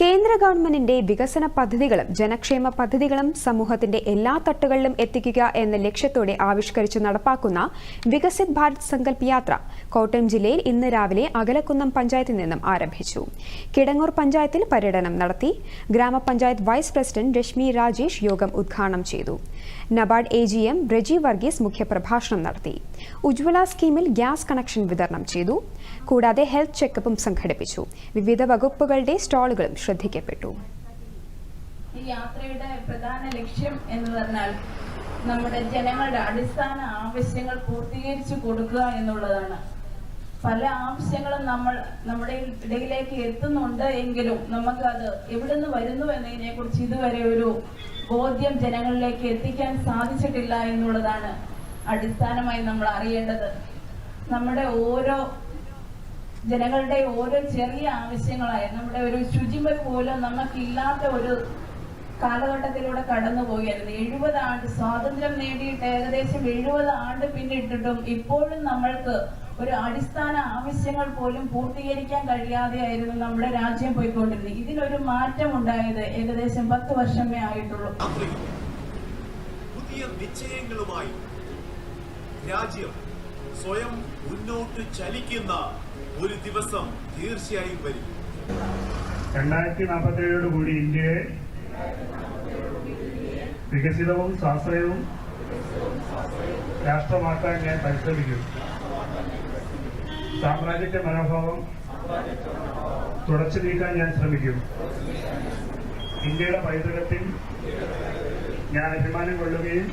കേന്ദ്ര ഗവൺമെന്റിന്റെ വികസന പദ്ധതികളും ജനക്ഷേമ പദ്ധതികളും സമൂഹത്തിന്റെ എല്ലാ തട്ടുകളിലും എത്തിക്കുക എന്ന ലക്ഷ്യത്തോടെ ആവിഷ്കരിച്ച് നടപ്പാക്കുന്ന വികസിത് ഭാരത് സങ്കല്പ് യാത്ര കോട്ടയം ജില്ലയിൽ ഇന്ന് രാവിലെ അകലക്കുന്നം പഞ്ചായത്തിൽ നിന്നും ആരംഭിച്ചു. കിടങ്ങൂർ പഞ്ചായത്തിൽ പര്യടനം നടത്തി ഗ്രാമപഞ്ചായത്ത് വൈസ് പ്രസിഡന്റ് രശ്മി രാജേഷ് യോഗം ഉദ്ഘാടനം ചെയ്തു. NABARD A G M Reji Varghese മുഖ്യപ്രഭാഷണം നടത്തി. ഉജ്വല സ്കീമിൽ ഗ്യാസ് കണക്ഷൻ വിതരണം ചെയ്തു. കൂടാതെ ഹെൽത്ത് ചെക്കപ്പും സംഘടിപ്പിച്ചു. വിവിധ വകുപ്പുകളുടെ സ്റ്റാളുകളും ശ്രദ്ധിക്കപ്പെട്ടു. ഈ യാത്രയുടെ പ്രധാന ലക്ഷ്യം എന്ന് പറഞ്ഞാൽ നമ്മുടെ ജനങ്ങളുടെ അടിസ്ഥാന ആവശ്യങ്ങൾ പൂർത്തീകരിച്ചു കൊടുക്കുക എന്നുള്ളതാണ്. പല ആവശ്യങ്ങളും നമ്മൾ നമ്മുടെ ഇടയിലേക്ക് എത്തുന്നുണ്ട് എങ്കിലും നമുക്കത് എവിടുന്ന് വരുന്നു എന്നതിനെ കുറിച്ച് ഇതുവരെ ഒരു ബോധ്യം ജനങ്ങളിലേക്ക് എത്തിക്കാൻ സാധിച്ചിട്ടില്ല എന്നുള്ളതാണ് അടിസ്ഥാനമായി നമ്മൾ അറിയേണ്ടത്. നമ്മുടെ ഓരോ ജനങ്ങളുടെ ഓരോ ചെറിയ ആവശ്യങ്ങളായ നമ്മുടെ ഒരു ശുചിമ പോലും നമുക്കില്ലാത്ത ഒരു കാലഘട്ടത്തിലൂടെ കടന്നു പോവുകയായിരുന്നു. എഴുപത് ആണ്ട് സ്വാതന്ത്ര്യം നേടിയിട്ട് ഏകദേശം എഴുപത് ആണ്ട് പിന്നിട്ടിട്ടും ഇപ്പോഴും നമ്മൾക്ക് ഒരു അടിസ്ഥാന ആവശ്യങ്ങൾ പോലും പൂർത്തീകരിക്കാൻ കഴിയാതെ ആയിരുന്നു നമ്മുടെ രാജ്യം പോയിക്കൊണ്ടിരുന്നത്. ഇതിനൊരു മാറ്റം ഉണ്ടായത് ഏകദേശം പത്ത് വർഷമേ ആയിട്ടുള്ളൂ. പുതിയ നിശ്ചയങ്ങളുമായി രാജ്യം സ്വയം മുന്നോട്ട് ചലിക്കുന്ന ഒരു ദിവസം തീർച്ചയായും വരും. രണ്ടായിരത്തി നാൽപ്പത്തി ഏഴോട് കൂടി ഇന്ത്യയെ വികസിതവും സ്വാശ്രയവും രാഷ്ട്രമാക്കാൻ ഞാൻ പരിശ്രമിക്കും സാമ്രാജ്യത്തെ മനോഭാവം തുടച്ചു നീക്കാൻ ഞാൻ ശ്രമിക്കും ഇന്ത്യയുടെ പൈതൃകത്തിൽ ഞാൻ അഭിമാനം കൊള്ളുകയും